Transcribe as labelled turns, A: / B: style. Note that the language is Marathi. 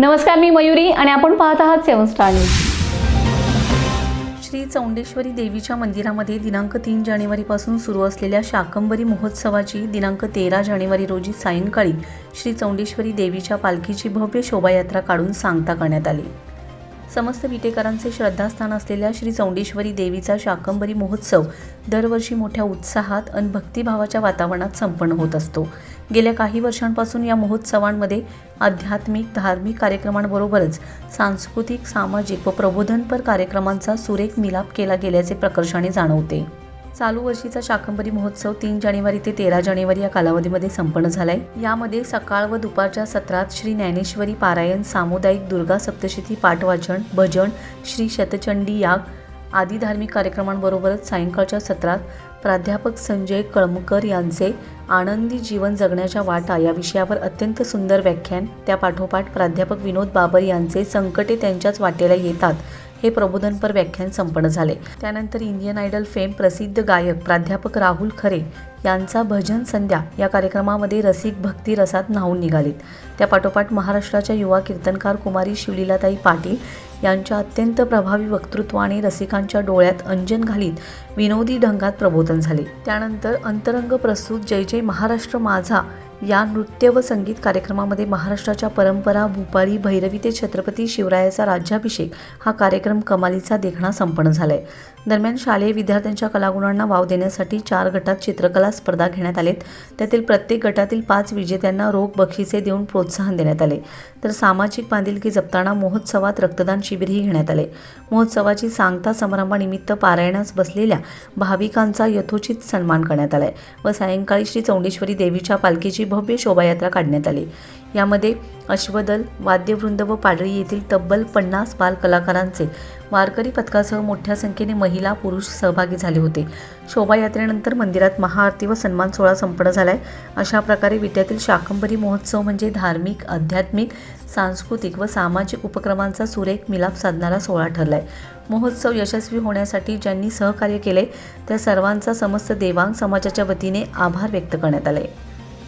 A: नमस्कार मी मयुरी आणि आपण पाहत आहात seven star news.
B: Shri Chaundeshwari देवीच्या मंदिरामध्ये दिनांक तीन जानेवारीपासून सुरू असलेल्या शाकंबरी महोत्सवाची दिनांक तेरा जानेवारी रोजी सायंकाळी श्री चौंडेश्वरी देवीच्या पालखीची भव्य शोभायात्रा काढून सांगता करण्यात आली. समस्त विटेकरांचे श्रद्धास्थान असलेल्या श्री चौंडेश्वरी देवीचा शाकंबरी महोत्सव दरवर्षी मोठ्या उत्साहात आणि भक्तिभावाच्या वातावरणात संपन्न होत असतो. गेल्या काही वर्षांपासून या महोत्सवांमध्ये आध्यात्मिक धार्मिक कार्यक्रमांबरोबरच सांस्कृतिक सामाजिक व प्रबोधनपर कार्यक्रमांचा सुरेख मिलाप केला गेल्याचे प्रकर्षाने जाणवते. चालू वर्षीचा शाकंबरी महोत्सव तीन जानेवारी ते तेरा जानेवारी या कालावधीमध्ये संपन्न झालाय. यामध्ये सकाळ व दुपारच्या सत्रात श्री ज्ञानेश्वरी पारायण सामुदायिक दुर्गा सप्तशती पाठवाचन भजन श्री शतचंडी याग आदी धार्मिक कार्यक्रमांबरोबरच सायंकाळच्या सत्रात प्राध्यापक संजय कळमकर यांचे आनंदी जीवन जगण्याच्या वाटा या विषयावर अत्यंत सुंदर व्याख्यान त्या पाठोपाठ प्राध्यापक विनोद बाबर यांचे संकटे त्यांच्याच वाटेला येतात. हे प्रबोधनपर व्याख्यान संपन्न झाले. त्यानंतर इंडियन आयडल फेम प्रसिद्ध गायक प्राध्यापक राहुल खरे यांचा भजन संध्या या कार्यक्रमामध्ये रसिक भक्ती रसात न्हावून निघालीत. त्या पाठोपाठ महाराष्ट्राच्या युवा कीर्तनकार कुमारी शिवलीलाताई पाटील यांच्या अत्यंत प्रभावी वक्तृत्वाने रसिकांच्या डोळ्यात अंजन घालीत विनोदी ढंगात प्रबोधन झाले. त्यानंतर अंतरंग प्रस्तुत जय जय महाराष्ट्र माझा या नृत्य व संगीत कार्यक्रमामध्ये महाराष्ट्राच्या परंपरा भूपाळी भैरवी ते छत्रपती शिवरायाचा राज्याभिषेक हा कार्यक्रम कमालीचा देखणा संपन्न झालाय. दरम्यान शालेय विद्यार्थ्यांच्या कलागुणांना वाव देण्यासाठी चार गटात चित्रकला स्पर्धा घेण्यात आलेत. त्यातील प्रत्येक गटातील पाच विजेत्यांना रोख बक्षिसे देऊन प्रोत्साहन देण्यात आले. तर सामाजिक बांधिलकी जपताना महोत्सवात रक्तदान शिबिरही घेण्यात आले. महोत्सवाची सांगता समारंभानिमित्त पारायणास बसलेल्या भाविकांचा यथोचित सन्मान करण्यात आलाय व सायंकाळी श्री चौंडेश्वरी देवीच्या पालखीची भव्य शोभायात्रा काढण्यात आली. यामध्ये अश्वदल वाद्यवृंद व पाडळी येथील तब्बल पन्नास बाल कलाकारांचे वारकरी पथकासह मोठ्या संख्येने महिला पुरुष सहभागी झाले होते. शोभायात्रेनंतर मंदिरात महाआरती व सन्मान सोहळा संपन्न झालाय. अशा प्रकारे विट्यातील शाकंबरी महोत्सव म्हणजे धार्मिक आध्यात्मिक सांस्कृतिक व सामाजिक उपक्रमांचा सुरेख मिलाप साधणारा सोहळा ठरलाय. महोत्सव यशस्वी होण्यासाठी ज्यांनी सहकार्य केले त्या सर्वांचा समस्त देवांग समाजाच्या वतीने आभार व्यक्त करण्यात आले